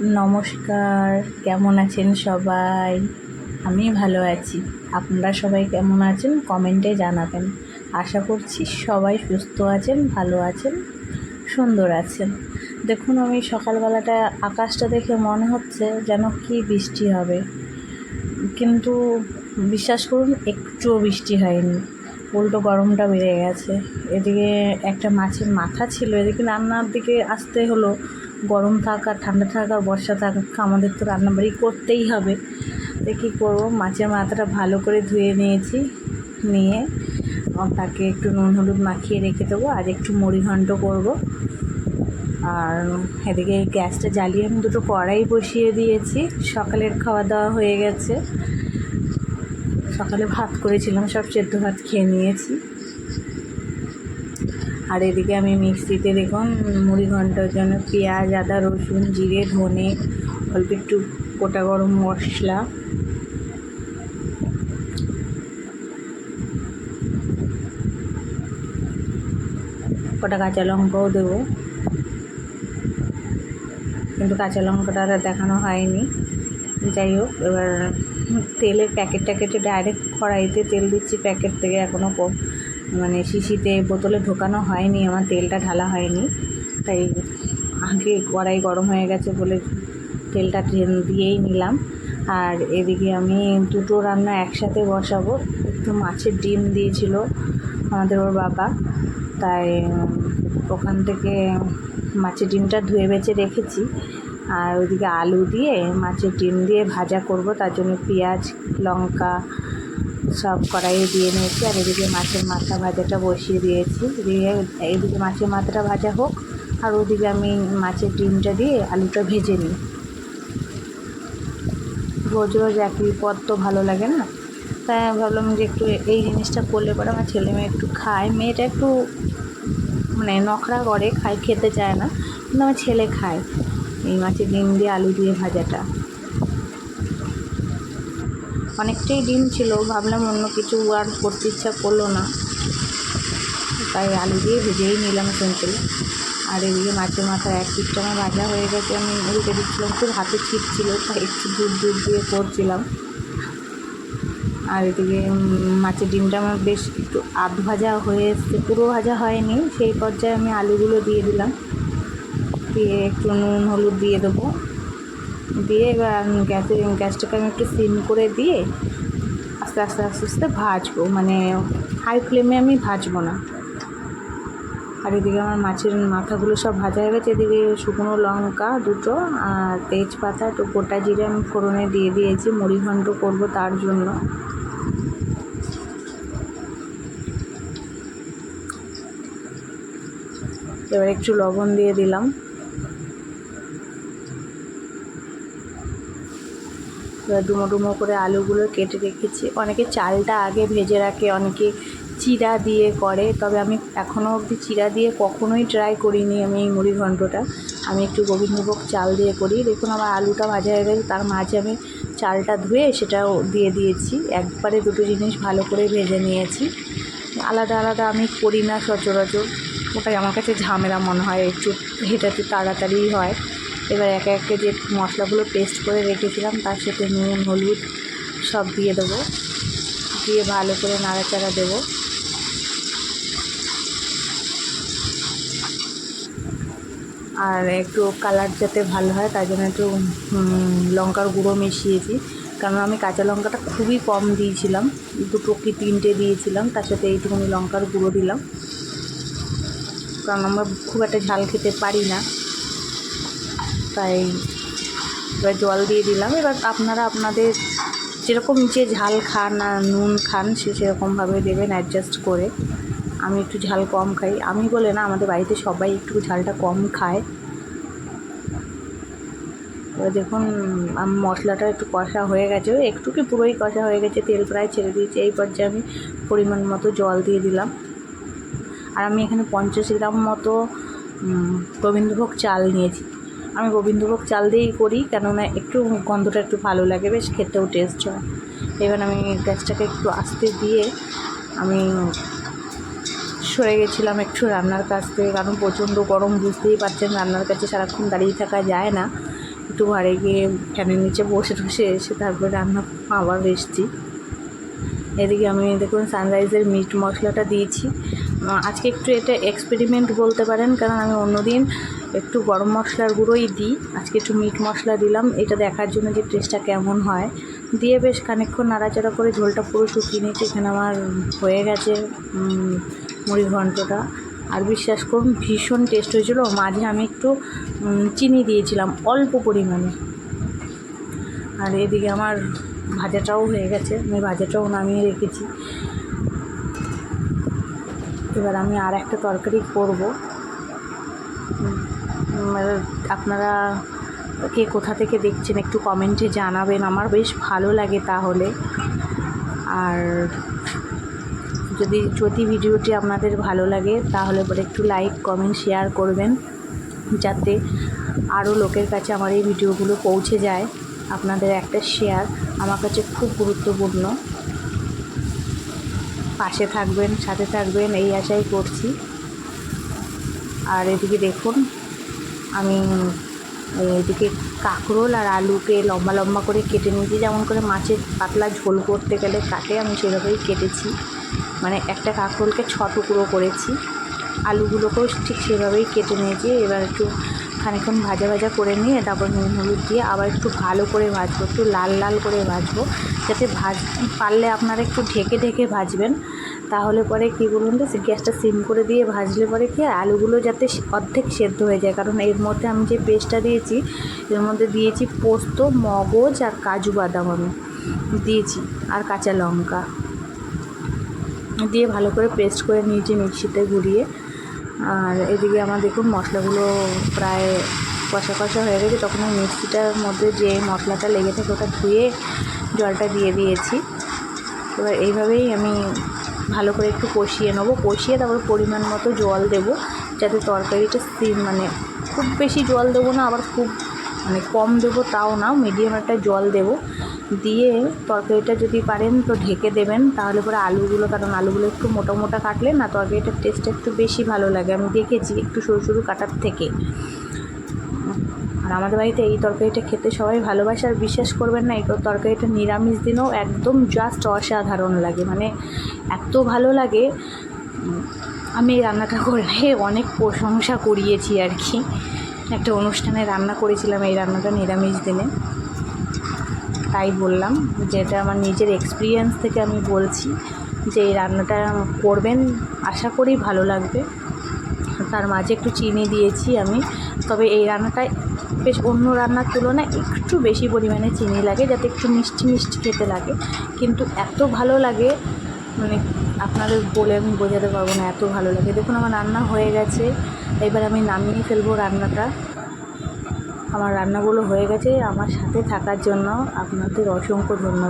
নমস্কার, কেমন আছেন সবাই? আমি ভালো আছি। আপনারা সবাই কেমন আছেন? কমেন্টে জানাবেন। আশা করছি সবাই সুস্থ আছেন, ভালো আছেন, সুন্দর আছেন। দেখুন, আমি সকালবেলাটা আকাশটা দেখে মনে হচ্ছে যেন কি বৃষ্টি হবে। কিন্তু বিশ্বাস করুন, একটুও বৃষ্টি হয়নি। উল্টো গরমটা বেড়ে গেছে। এদিকে একটা মাছের মাথা ছিল। এদিকে রান্নার দিকে আসতে হলো। গরম থাক আর ঠান্ডা থাক আর বর্ষা থাক, আমাদের তো রান্নাবাড়ি করতেই হবে। তো কী করব? মাছের মাথাটা ভালো করে ধুয়ে নিয়েছি, নিয়ে তাকে একটু নুন হলুদ মাখিয়ে রেখে দেবো আর একটু মুড়ি ঘন্ট করব। আর এদিকে গ্যাসটা জ্বালিয়ে আমি দুটো কড়াই বসিয়ে দিয়েছি, সকালের খাওয়া দাওয়া হয়ে গেছে। সকালে ভাত করেছিলাম, সব সেদ্ধ ভাত খেয়ে নিয়েছি। আর এদিকে আমি মিক্সিতে দেখুন মুড়ি ঘণ্টার জন্য পেঁয়াজ, আদা, রসুন, জিরে, ধনে, অল্প একটু গোটা গরম মশলা। কটা কাঁচা লঙ্কাও দেবো। কিন্তু কাঁচা লঙ্কাটা আর দেখানো হয়নি। যাই হোক, এবার তেলের প্যাকেট ট্যাকেটে ডাইরেক্ট কড়াইতে তেল দিচ্ছি, প্যাকেট থেকে এখনও মানে শিশিতে বোতলে ঢোকানো হয়নি, আমার তেলটা ঢালা হয়নি। তাই আগে কড়াই গরম হয়ে গেছে বলে তেলটা দিয়েই নিলাম। আর এদিকে আমি দুটো রান্না একসাথে বসাবো। একটু মাছের ডিম দিয়েছিল আমাদের ওর বাবা। তাই ওখান থেকে মাছের ডিমটা ধুয়ে বেছে রেখেছি। আর ওইদিকে আলু দিয়ে মাছের ডিম দিয়ে ভাজা করব, তার জন্য পেঁয়াজ, লঙ্কা সব কড়াইয়ে দিয়ে নিয়েছি আর এদিকে মাছের মাথা ভাজাটা বসিয়ে দিয়েছি। দিয়ে এদিকে মাছের মাথাটা ভাজা হোক আর ওদিকে আমি মাছের ডিমটা দিয়ে আলুটা ভেজে নিই। রোজ রোজ একই পদ তো ভালো লাগে না। তাই আমি ভাবলাম যে একটু এই জিনিসটা করলে পরে আমার ছেলে মেয়ে একটু খায়। মেয়েটা একটু মানে নখরা করে, খায়, খেতে চায় না। কিন্তু আমার ছেলে খায়। এই মাছের ডিম দিয়ে আলু দিয়ে ভাজাটা। অনেকটাই ডিম ছিল, ভাবলাম অন্য কিছু আর করতে ইচ্ছা করল না। তাই আলু দিয়ে ভেজেই নিলাম সিম্পল আর এদিকে মাছের মাথায় এক পিঠটা আমার ভাজা হয়ে গেছে, আমি উল্টে দিচ্ছিলাম, খুব হাতে ছিট ছিল, তাই একটু দুধ দুধ দিয়ে করছিলাম। আর এদিকে মাছের ডিমটা আমার বেশ একটু আধ ভাজা হয়ে এসছে, পুরো ভাজা হয়নি, সেই পর্যায়ে আমি আলুগুলো দিয়ে দিলাম। দিয়ে একটু নুন, হলুদ দিয়ে দেবো। দিয়ে এবার গ্যাসে, গ্যাসটাকে আমি একটু সিম করে দিয়ে আস্তে আস্তে আস্তে আস্তে ভাজবো। মানে হাই ফ্লেমে আমি ভাজবো না। আর এদিকে আমার মাছের মাথাগুলো সব ভাজা হয়ে গেছে। এদিকে শুকনো লঙ্কা দুটো আর তেজপাতা, একটু গোটা জিরে আমি ফোড়নে দিয়ে দিয়েছি। মুড়ি ঘন্ট করব তার জন্য। এবার একটু লবণ দিয়ে দিলাম এবার ডুমো ডুমো করে আলুগুলো কেটে রেখেছি। অনেকে চালটা আগে ভেজে রাখে, অনেকে চিরা দিয়ে করে। তবে আমি এখনও অবধি চিরা দিয়ে কখনোই ট্রাই করিনি আমি এই মুড়ি ঘন্টটা। আমি একটু গোবিন্দভোগ চাল দিয়ে করি। দেখুন আমার আলুটা ভাজা হয়ে গেছে, তার মাঝে আমি চালটা ধুয়ে সেটাও দিয়ে দিয়েছি। একবারে দুটো জিনিস ভালো করে ভেজে নিয়েছি। আলাদা আলাদা আমি করি না সচরাচর। ওটাই আমার কাছে ঝামেলা মনে হয়, একটু একটু তাড়াতাড়ি হয়। এবার একে একে যে মশলাগুলো পেস্ট করে রেখেছিলাম, তার সাথে নুন, হলুদ সব দিয়ে দেবো। দিয়ে ভালো করে নাড়াচাড়া দেবো। আর একটু কালার যাতে ভালো হয়, তার জন্য একটু লঙ্কার গুঁড়ো মিশিয়েছি। কারণ আমি কাঁচা লঙ্কাটা খুবই কম দিয়েছিলাম, দুটো কি তিনটে দিয়েছিলাম, তার সাথে এইটুকুনি লঙ্কার গুঁড়ো দিলাম। কারণ আমরা খুব একটা ঝাল খেতে পারি না। তাই এবার জল দিয়ে দিলাম। এবার আপনারা আপনাদের যেরকম যে ঝাল খান আর নুন খান, সে সেরকমভাবে দেবেন অ্যাডজাস্ট করে। আমি একটু ঝাল কম খাই। আমি বলে না, আমাদের বাড়িতে সবাই একটু ঝালটা কম খায়। এবার দেখুন মশলাটা একটু কষা হয়ে গেছে, একটু কি পুরোই কষা হয়ে গেছে, তেল প্রায় ছেড়ে দিয়েছি। এই পর্যায়ে আমি পরিমাণ মতো জল দিয়ে দিলাম। আর আমি এখানে পঞ্চাশ গ্রাম মতো গোবিন্দভোগ চাল নিয়েছি। আমি গোবিন্দভোগ চাল দিয়েই করি, কেননা একটু গন্ধটা একটু ভালো লাগে, বেশ খেতেও টেস্ট হয়। এবার আমি গ্যাসটাকে একটু আস্তে দিয়ে আমি সরে গেছিলাম একটু রান্নার কাছ থেকে, কারণ প্রচণ্ড গরম, বুঝতেই পারছেন রান্নার কাছে সারাক্ষণ দাঁড়িয়ে থাকা যায় না। একটু ঘরে গিয়ে ফ্যানের নিচে বসে বসে এসে তারপরে রান্না আবার এসছি এদিকে আমি দেখুন সানরাইজের মিট মশলাটা দিয়েছি। আজকে একটু এটা এক্সপেরিমেন্ট বলতে পারেন, কারণ আমি অন্যদিন একটু গরম মশলার গুঁড়োই দিই। আজকে একটু মিট মশলা দিলাম, এটা দেখার জন্য যে টেস্টটা কেমন হয়। দিয়ে বেশ খানিকক্ষণ নাড়াচাড়া করে ঝোলটা পুরো শুকিয়ে নিয়েছি, এখানে আমার হয়ে গেছে মুড়ি ঘন্টটা। আর বিশ্বাস করুন, ভীষণ টেস্ট হয়েছিল। মাঝে আমি একটু চিনি দিয়েছিলাম, অল্প পরিমাণে। আর এদিকে আমার ভাজাটাও হয়ে গেছে, আমি ভাজাটাও নামিয়ে রেখেছি। এবার আমি আর একটা তরকারি করব। আপনারা কে কোথা থেকে দেখছেন একটু কমেন্টে জানাবেন। আমার বেশ ভালো লাগে তাহলে। আর যদি যদি ভিডিওটি আপনাদের ভালো লাগে, তাহলে পরে একটু লাইক কমেন্ট শেয়ার করবেন। যাতে আরও লোকের কাছে আমার এই ভিডিওগুলো পৌঁছে যায়, আপনাদের একটা শেয়ার আমার কাছে খুব গুরুত্বপূর্ণ। পাশে থাকবেন, সাথে থাকবেন, এই আশাই করছি। আর এদিকে দেখুন, আমি এদিকে কাঁকরোল আর আলুকে লম্বা লম্বা করে কেটে নিয়েছি। যেমন করে মাছের পাতলা ঝোল করতে গেলে কাটে আমি সেভাবেই কেটেছি। মানে একটা কাঁকরোলকে ছ টুকরো করেছি। আলুগুলোকেও ঠিক সেভাবেই কেটে নিয়েছি। এবার একটু খানিক্ষণ ভাজা ভাজা করে নিয়ে তারপর নুন হলুদ দিয়ে আবার একটু ভালো করে ভাজবো, একটু লাল লাল করে ভাজবো। যাতে ভাজ, পারলে আপনারা একটু ঢেকে ঢেকে ভাজবেন। তাহলে পরে কী বলুন তো গ্যাসটা সিম করে দিয়ে ভাজলে পরে কি আলুগুলো যাতে অর্ধেক সেদ্ধ হয়ে যায়। কারণ এর মধ্যে আমি যে পেস্টটা দিয়েছি, এর মধ্যে দিয়েছি পোস্ত, মগজ আর কাজু বাদাম আমি। দিয়েছি, আর কাঁচা লঙ্কা। দিয়ে ভালো করে পেস্ট করে নিয়েছি মিক্সিতে ঘুরিয়ে। আর এদিকে আমার দেখুন মশলাগুলো প্রায় কষা কষা হয়ে গেছে। তখন আমি মিক্সিটার মধ্যে যে মশলাটা লেগে থাকে ওটা ধুয়ে জলটা দিয়ে দিয়েছি। এবার এইভাবেই আমি ভালো করে একটু কষিয়ে নেব। কষিয়ে তারপর পরিমাণ মতো জল দেবো, যাতে তরকারিটা সিম মানে খুব বেশি জল দেবো না, আবার খুব মানে কম দেবো তাও না, মিডিয়াম একটা জল দেবো। দিয়ে তরকারিটা যদি পারেন তো ঢেকে দেবেন, তাহলে পরে আলুগুলো, কারণ আলুগুলো একটু মোটা মোটা কাটলে না তরকারিটার টেস্টটা একটু বেশি ভালো লাগে। আমি দেখেছি একটু সরু সরু কাটার থেকে। আর আমাদের বাড়িতে এই তরকারিটা খেতে সবাই ভালোবাসে, আর বিশ্বাস করবেন না, এই তরকারিটা নিরামিষ দিনেও একদম জাস্ট অসাধারণ লাগে। মানে এত ভালো লাগে। আমি এই রান্নাটা করে অনেক প্রশংসা করিয়েছি আর কি। একটা অনুষ্ঠানে রান্না করেছিলাম এই রান্নাটা নিরামিষ দিনে। তাই বললাম যেটা আমার নিজের এক্সপিরিয়েন্স থেকে আমি বলছি যে এই রান্নাটা করবেন, আশা করি ভালো লাগবে। তার মাঝে একটু চিনি দিয়েছি আমি, তবে এই রান্নাটায় বেশ অন্য রান্নার তুলনায় একটু বেশি পরিমাণে চিনি লাগে, যাতে একটু মিষ্টি মিষ্টি খেতে লাগে। কিন্তু এত ভালো লাগে মানে আপনাদের বলে আমি বোঝাতে পারব না, এত ভালো লাগে। দেখুন আমার রান্না হয়ে গেছে, এবার আমি নামিয়ে ফেলব রান্নাটা। আমার রান্নাগুলো হয়ে গেছে। আমার সাথে থাকার জন্য আপনাদের অসংখ্য ধন্যবাদ।